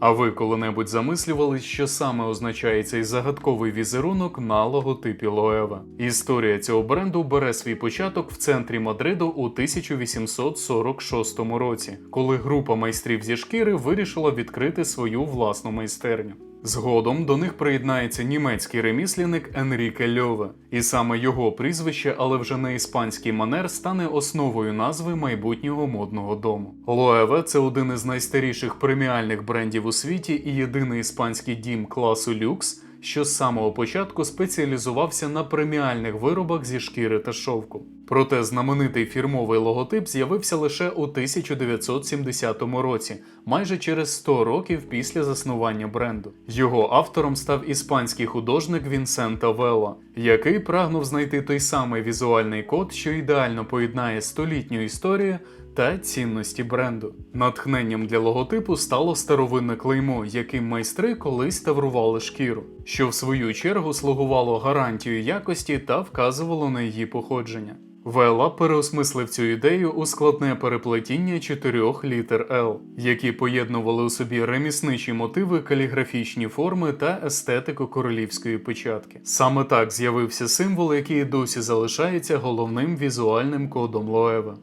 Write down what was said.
А ви коли-небудь замислювали, що саме означає цей загадковий візерунок на логотипі Лоева? Історія цього бренду бере свій початок в центрі Мадриду у 1846 році, коли група майстрів зі шкіри вирішила відкрити свою власну майстерню. Згодом до них приєднається німецький ремісленник Енріке Льове, і саме його прізвище, але вже на іспанський манер, стане основою назви майбутнього модного дому. Лоеве це один із найстаріших преміальних брендів у світі і єдиний іспанський дім класу люкс, що з самого початку спеціалізувався на преміальних виробах зі шкіри та шовку. Проте знаменитий фірмовий логотип з'явився лише у 1970 році, майже через 100 років після заснування бренду. Його автором став іспанський художник Вінсента Велла, який прагнув знайти той самий візуальний код, що ідеально поєднає столітню історію та цінності бренду. Натхненням для логотипу стало старовинне клеймо, яким майстри колись таврували шкіру, що в свою чергу слугувало гарантією якості та вказувало на її походження. Вела переосмислив цю ідею у складне переплетіння чотирьох літер L, які поєднували у собі ремісничі мотиви, каліграфічні форми та естетику королівської печатки. Саме так з'явився символ, який досі залишається головним візуальним кодом Лоева.